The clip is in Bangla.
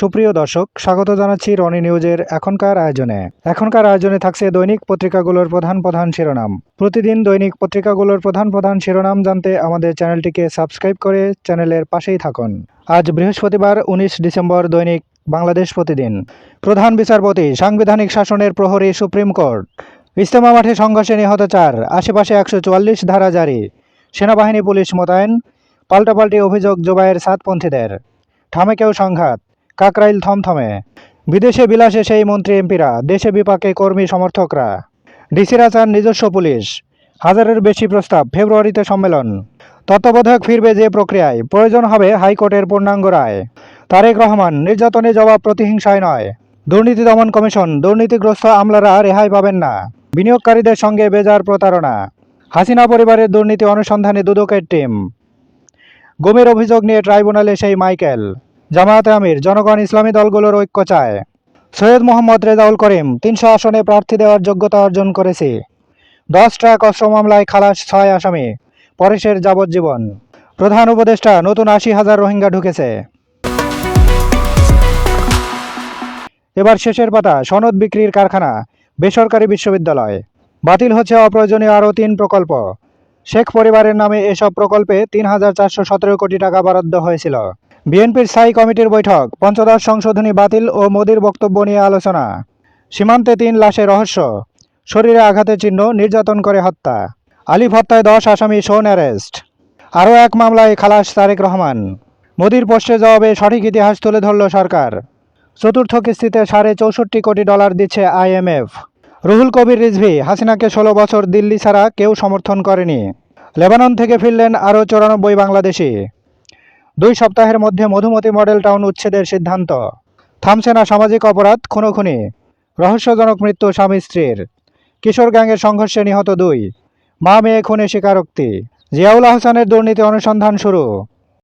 সুপ্রিয় দর্শক, স্বাগত জানাচ্ছি রনি নিউজের এখনকার আয়োজনে। এখনকার আয়োজনে থাকছে দৈনিক পত্রিকাগুলোর প্রধান প্রধান শিরোনাম। প্রতিদিন দৈনিক পত্রিকাগুলোর প্রধান প্রধান শিরোনাম জানতে আমাদের চ্যানেলটিকে সাবস্ক্রাইব করে চ্যানেলের পাশেই থাকুন। আজ বৃহস্পতিবার, উনিশ ডিসেম্বর, দৈনিক বাংলাদেশ প্রতিদিন। প্রধান বিচারপতি, সাংবিধানিক শাসনের প্রহরী সুপ্রিম কোর্ট। ইস্তেমা মাঠে সংঘর্ষে নিহত চার, আশেপাশে একশো চুয়াল্লিশ ধারা জারি। সেনাবাহিনী পুলিশ মোতায়েন, পাল্টাপাল্টি অভিযোগ জোবাইয়ের সাতপন্থীদের। ঠামেকেও সংঘাত। কাকরাইল থমথমে। বিদেশে বিলাসে সেই মন্ত্রী এমপিরা, দেশে বিপাকে কর্মী সমর্থকরা। ডিসিরা চান নিজস্ব পুলিশ, হাজারের বেশি প্রস্তাব, ফেব্রুয়ারিতে সম্মেলন। তত্ত্বাবধায়ক ফিরবে যে প্রক্রিয়ায়, প্রয়োজন হবে হাইকোর্টের পূর্ণাঙ্গ রায়। তারেক রহমান, নির্যাতনে জবাব প্রতিহিংসায় নয়। দুর্নীতি দমন কমিশন, দুর্নীতিগ্রস্ত আমলারা রেহাই পাবেন না। বিনিয়োগকারীদের সঙ্গে বেজার প্রতারণা। হাসিনা পরিবারের দুর্নীতি অনুসন্ধানে দুদকের টিম। গুমের অভিযোগ নিয়ে ট্রাইব্যুনালে সেই মাইকেল। জামায়াতে আমির, জনগণ ইসলামী দলগুলোর ঐক্য চায়। সৈয়দ মোহাম্মদ রেজাউল করিম তিনশো আসনে প্রার্থী দেওয়ার যোগ্যতা অর্জন করেছে। দশ ট্রাক অস্ত্র মামলায় খালাস ছয় আসামি, পরেশের যাবজ্জীবন। প্রধান উপদেষ্টা, নতুন আশি হাজার রোহিঙ্গা ঢুকেছে। এবার শেষের পাতা, সনদ বিক্রির কারখানা, বেসরকারি বিশ্ববিদ্যালয়। বাতিল হচ্ছে অপ্রয়োজনীয় আরও তিন প্রকল্প। শেখ পরিবারের নামে এসব প্রকল্পে তিন হাজার চারশো সতেরো কোটি টাকা বরাদ্দ হয়েছিল। বিএনপির স্থায়ী কমিটির বৈঠক, পঞ্চদশ সংশোধনী বাতিল ও মোদির বক্তব্য নিয়ে আলোচনা। সীমান্তে তিন লাশে রহস্য, শরীরে আঘাতের চিহ্ন, নির্যাতন করে হত্যা। আলিফ হত্যায় দশ আসামি শোন অ্যারেস্ট। আরও এক মামলায় খালাস তারেক রহমান। মোদির পোস্টে জবাবে সঠিক ইতিহাস তুলে ধরল সরকার। চতুর্থ কিস্তিতে সাড়ে চৌষট্টি কোটি ডলার দিচ্ছে আইএমএফ রুহুল কবির রিজভি, হাসিনাকে ষোলো বছর দিল্লি ছাড়া কেউ সমর্থন করেনি। লেবানন থেকে ফিরলেন আরও চৌরানব্বই বাংলাদেশি। দুই সপ্তাহের মধ্যে মধুমতি মডেল টাউন উচ্ছেদের সিদ্ধান্ত। থামছে না সামাজিক অপরাধ, খুনোখুনি। রহস্যজনক মৃত্যু স্বামী স্ত্রীর। কিশোর গ্যাংয়ের সংঘর্ষে নিহত দুই। মা মেয়ে খুনে স্বীকারোক্তি। জিয়াউল আহসানের দুর্নীতি অনুসন্ধান শুরু।